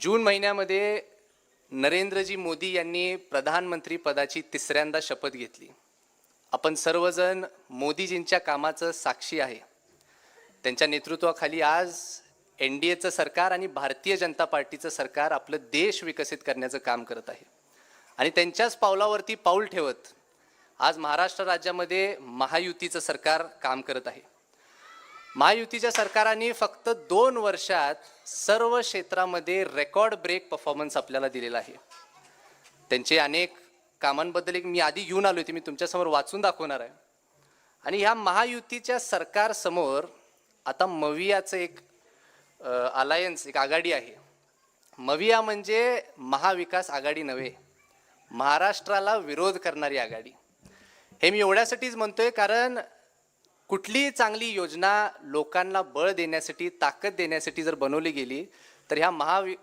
जून महिन्यामध्ये नरेंद्रजी मोदी यांनी प्रधानमंत्री पदाची तिसऱ्यांदा शपथ घेतली. आपण सर्वजण मोदीजींच्या कामाचं साक्षी आहे. त्यांच्या नेतृत्वाखाली आज एन डी एचं सरकार आणि भारतीय जनता पार्टीचं सरकार आपलं देश विकसित करण्याचं काम करत आहे. आणि त्यांच्याच पावलावरती पाऊल ठेवत आज महाराष्ट्र राज्यामध्ये महायुतीचं सरकार काम करत आहे. महायुतीच्या सरकाराने फक्त दोन वर्षात सर्व क्षेत्रामध्ये रेकॉर्ड ब्रेक परफॉर्मन्स आपल्याला दिलेला आहे. त्यांचे अनेक कामांबद्दल एक मी आधी घेऊन आलो होते मी तुमच्यासमोर वाचून दाखवणार आहे. आणि ह्या महायुतीच्या सरकारसमोर आता मवियाचं एक अलायन्स एक आघाडी आहे. मविया म्हणजे महाविकास आघाडी नव्हे महाराष्ट्राला विरोध करणारी आघाडी. हे मी एवढ्यासाठीच म्हणतोय कारण कुठलीही चांगली योजना लोकांना बळ देण्यासाठी ताकद देण्यासाठी जर बनवली गेली तर ह्या महावि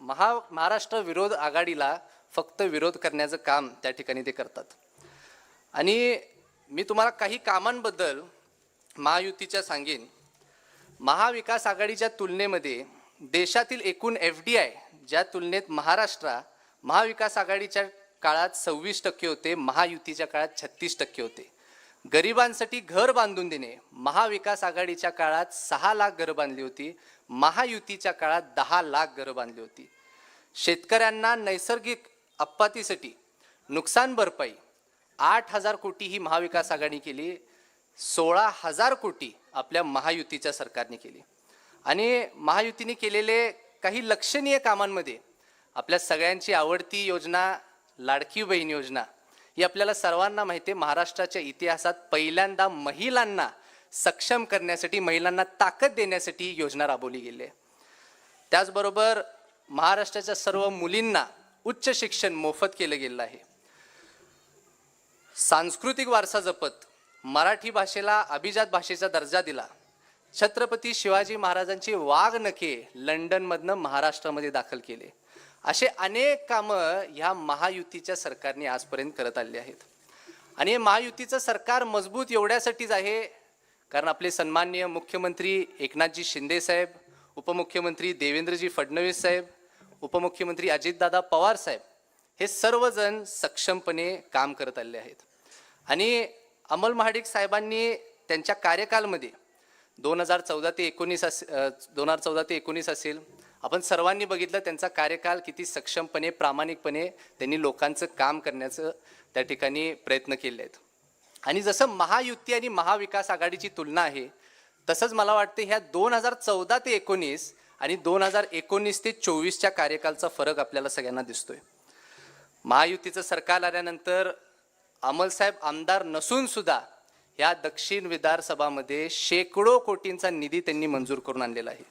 महा महाराष्ट्र विरोध आघाडीला फक्त विरोध करण्याचं काम त्या ठिकाणी ते करतात. आणि मी तुम्हाला काही कामांबद्दल महायुतीच्या सांगेन. महाविकास आघाडीच्या तुलनेमध्ये देशातील एकूण एफ डी आय ज्या तुलनेत महाराष्ट्र महाविकास आघाडीच्या काळात सव्वीस टक्के होते महायुतीच्या काळात छत्तीस टक्के होते. गरिबांसाठी घर बांधून देणे. महाविकास आघाडीच्या काळात सहा लाख घरं बांधली होती. महायुतीच्या काळात दहा लाख घरं बांधली होती. शेतकऱ्यांना नैसर्गिक आपत्तीसाठी नुकसान भरपाई आठ हजार कोटी ही महाविकास आघाडी केली. सोळा हजार कोटी आपल्या महायुतीच्या सरकारने केली. आणि महायुतीने केलेले काही लक्षणीय कामांमध्ये आपल्या सगळ्यांची आवडती योजना लाडकी बहीण योजना ही आपल्याला सर्वांना माहिती आहे महाराष्ट्राच्या इतिहासात पहिल्यांदा महिलांना सक्षम करण्यासाठी महिलांना ताकद देण्यासाठी ही योजना राबवली गेली आहे. त्याचबरोबर महाराष्ट्राच्या सर्व मुलींना उच्च शिक्षण मोफत केलं गेलं आहे. सांस्कृतिक वारसा जपत मराठी भाषेला अभिजात भाषेचा दर्जा दिला. छत्रपती शिवाजी महाराजांची वाघनखे लंडनमधनं महाराष्ट्रामध्ये दाखल केले. असे अनेक कामं ह्या महायुतीच्या सरकारने आजपर्यंत करत आले आहेत. आणि हे महायुतीचं सरकार मजबूत एवढ्यासाठीच आहे कारण आपले सन्माननीय मुख्यमंत्री एकनाथजी शिंदे साहेब उपमुख्यमंत्री देवेंद्रजी फडणवीस साहेब उपमुख्यमंत्री अजितदादा पवार साहेब हे सर्वजण सक्षमपणे काम करत आले आहेत. आणि अमल महाडिक साहेबांनी त्यांच्या कार्यकालमध्ये दोन हजार चौदा ते एकोणीस अस दोन हजार चौदा ते एकोणीस असेल आपण सर्वांनी बघितलं त्यांचा कार्यकाल किती सक्षमपणे प्रामाणिकपणे त्यांनी लोकांचं काम करण्याचं त्या ठिकाणी प्रयत्न केले आहेत. आणि जसं महायुती आणि महाविकास आघाडीची तुलना आहे तसंच मला वाटते ह्या दोन हजार चौदा ते एकोणीस आणि दोन हजार एकोणीस ते चोवीसच्या कार्यकालचा फरक आपल्याला सगळ्यांना दिसतोय. महायुतीचं सरकार आल्यानंतर अमलसाहेब आमदार नसून सुद्धा या दक्षिण विधानसभामध्ये शेकडो कोटींचा निधी त्यांनी मंजूर करून आणलेला आहे.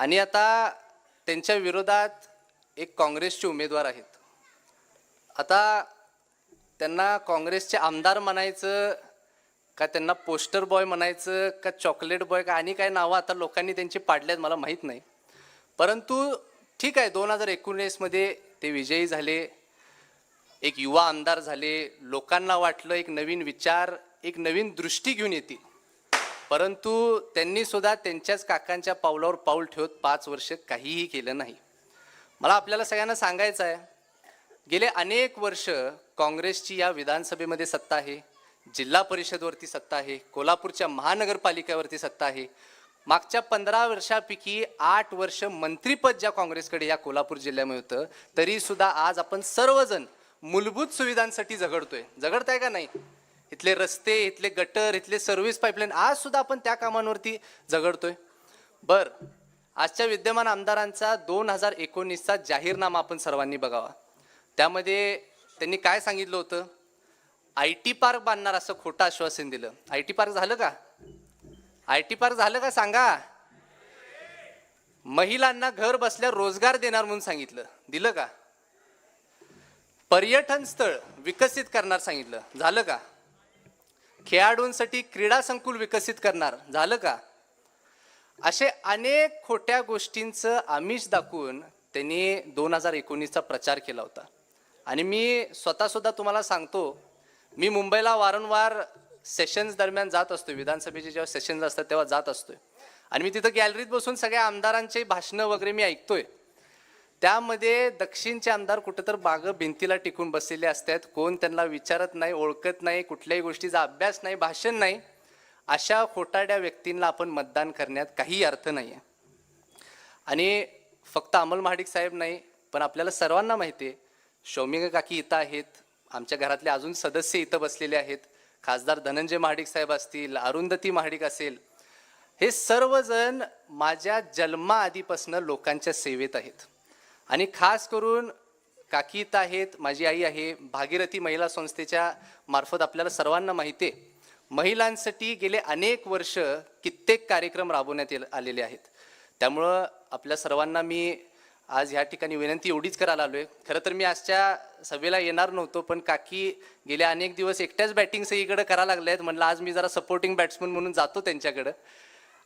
आणि आता त्यांच्या विरोधात एक काँग्रेसचे उमेदवार आहेत. आता त्यांना काँग्रेसचे आमदार म्हणायचं का त्यांना पोस्टर बॉय म्हणायचं का चॉकलेट बॉय का आणि काय नावं आता लोकांनी त्यांची आहेत मला माहीत नाही. परंतु ठीक आहे दोन हजार एकोणीसमध्ये ते विजयी झाले. एक युवा आमदार झाले. लोकांना वाटलं एक नवीन विचार एक नवीन दृष्टी घेऊन येतील. परंतु त्यांनी सुद्धा त्यांच्याच काकांच्या पावलावर पाऊल ठेवत पाच वर्ष काहीही केलं नाही. मला आपल्याला सगळ्यांना सांगायचं आहे गेले अनेक वर्ष काँग्रेसची या विधानसभेमध्ये सत्ता आहे जिल्हा परिषदवरती सत्ता आहे कोल्हापूरच्या महानगरपालिकेवरती सत्ता आहे. मागच्या पंधरा वर्षापैकी आठ वर्ष मंत्रीपद ज्या काँग्रेसकडे या कोल्हापूर जिल्ह्यामध्ये होतं तरीसुद्धा आज आपण सर्वजण मूलभूत सुविधांसाठी झगडतोय. झगडताय का नाही? इथले रस्ते इथले गटर इथले सर्व्हिस पाईपलाईन आज सुद्धा आपण त्या कामांवरती झगडतोय. बर आजच्या विद्यमान आमदारांचा दोन हजार एकोणीसचा जाहीरनामा आपण सर्वांनी बघावा. त्यामध्ये त्यांनी काय सांगितलं होतं? आय टी पार्क बांधणार असं खोटं आश्वासन दिलं. आय टी पार्क झालं का? आय टी पार्क झालं का सांगा? महिलांना घर बसल्या रोजगार देणार म्हणून सांगितलं. दिलं का? पर्यटन स्थळ विकसित करणार सांगितलं. झालं का? खेळाडूंसाठी क्रीडा संकुल विकसित करणार. झालं का? असे अनेक खोट्या गोष्टींचं आमिष दाखवून त्यांनी दोन हजार एकोणीसचा प्रचार केला होता. आणि मी स्वतःसुद्धा तुम्हाला सांगतो मी मुंबईला वारंवार सेशन्स दरम्यान जात असतो विधानसभेचे जेव्हा सेशन्स असतात तेव्हा जात असतोय. आणि मी तिथं गॅलरीत बसून सगळ्या आमदारांचे भाषणं वगैरे मी ऐकतोय. त्यामध्ये दक्षिणचे आमदार कुठं तर बाग भिंतीला टिकून बसलेले असतात. कोण त्यांना विचारत नाही ओळखत नाही कुठल्याही गोष्टीचा अभ्यास नाही भाषण नाही. अशा खोटाड्या व्यक्तींना आपण मतदान करण्यात काही अर्थ नाही आहे आणि फक्त अमल महाडिक साहेब नाही पण आपल्याला सर्वांना माहिती आहे शौमिका काकी इथं आहेत आमच्या घरातले अजून सदस्य इथं बसलेले आहेत. खासदार धनंजय महाडिक साहेब असतील अरुंधती महाडिक असेल. हे सर्वजण माझ्या जन्माआधीपासनं लोकांच्या सेवेत आहेत. आणि खास करून काकी आहेत माझी आई आहे भागीरथी महिला संस्थेच्या मार्फत आपल्याला सर्वांना माहिती आहे महिलांसाठी गेले अनेक वर्ष कित्येक कार्यक्रम राबवण्यात आलेले आहेत. त्यामुळं आपल्या सर्वांना मी आज ह्या ठिकाणी विनंती एवढीच करायला आलो आहे खरं तर मी आजच्या सभेला येणार नव्हतो पण काकी गेले अनेक दिवस एकट्याच बॅटिंग सगळीकडे करायला लागले आहेत म्हणलं आज मी जरा सपोर्टिंग बॅट्समन म्हणून जातो त्यांच्याकडं.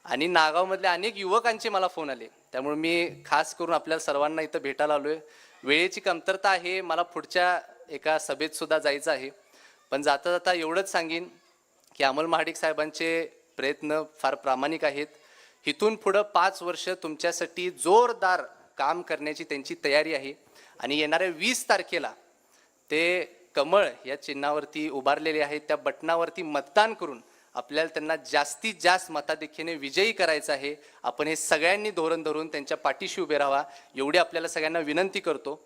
आणि नागावमधल्या अनेक युवकांचे मला फोन आले. त्यामुळे मी खास करून आपल्या सर्वांना इथं भेटायला आलो आहे वेळेची कमतरता आहे मला पुढच्या एका सभेत सुद्धा जायचं आहे. पण जाता जाता एवढंच सांगेन की अमोल महाडिक साहेबांचे प्रयत्न फार प्रामाणिक आहेत. इथून पुढं पाच वर्ष तुमच्यासाठी जोरदार काम करण्याची त्यांची तयारी आहे. आणि येणाऱ्या वीस तारखेला ते कमळ या चिन्हावरती उभारलेले आहेत. त्या बटनावरती मतदान करून आपल्याला त्यांना जास्तीत जास्त मतादेखीने विजयी करायचं आहे. आपण हे सगळ्यांनी धोरण धरून त्यांच्या पाठीशी उभे राहा एवढी आपल्याला सगळ्यांना विनंती करतो.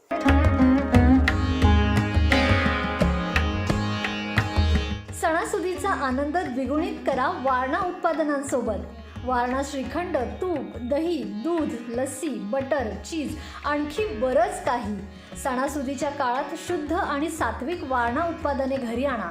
सणासुदीचा आनंद द्विगुणित करा वारणा उत्पादनांसोबत. वारणा श्रीखंड तूप दही दूध लस्सी बटर चीज आणखी बरंच काही. सणासुदीच्या काळात शुद्ध आणि सात्विक वारणा उत्पादने घरी आणा.